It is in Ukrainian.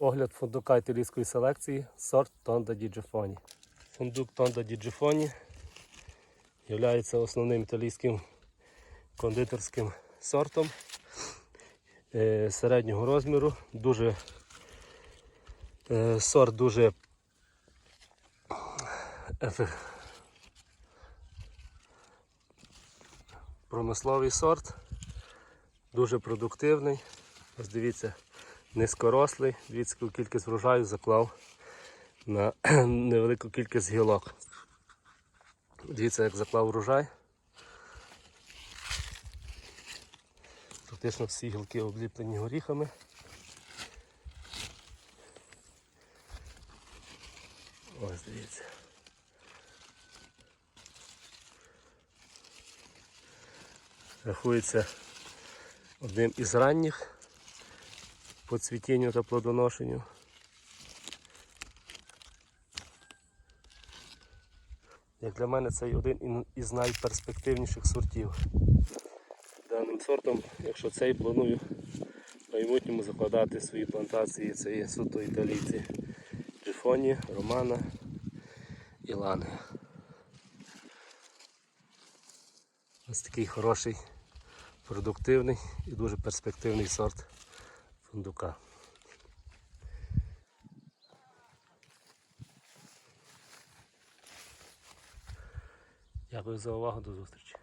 Огляд фундука італійської селекції сорт Тонда Діджифоні. Фундук Тонда Діджифоні є основним італійським кондитерським сортом е, середнього розміру. Дуже, е, сорт дуже промисловий сорт, дуже продуктивний. Ось дивіться, низькорослий. Дивіться, яку кількість врожаю заклав на невелику кількість гілок. Дивіться, як заклав врожай. Практично всі гілки обліплені горіхами. Ось дивіться. Рахується одним із ранніх по цвітінню та плодоношенню. Як для мене це один із найперспективніших сортів. Даним сортом, якщо цей планую в майбутньому закладати свої плантації, це є суто італійці Джифоні, Романа і Лани. Ось такий хороший, продуктивний і дуже перспективний сорт фундука. Дякую за увагу, до зустрічі.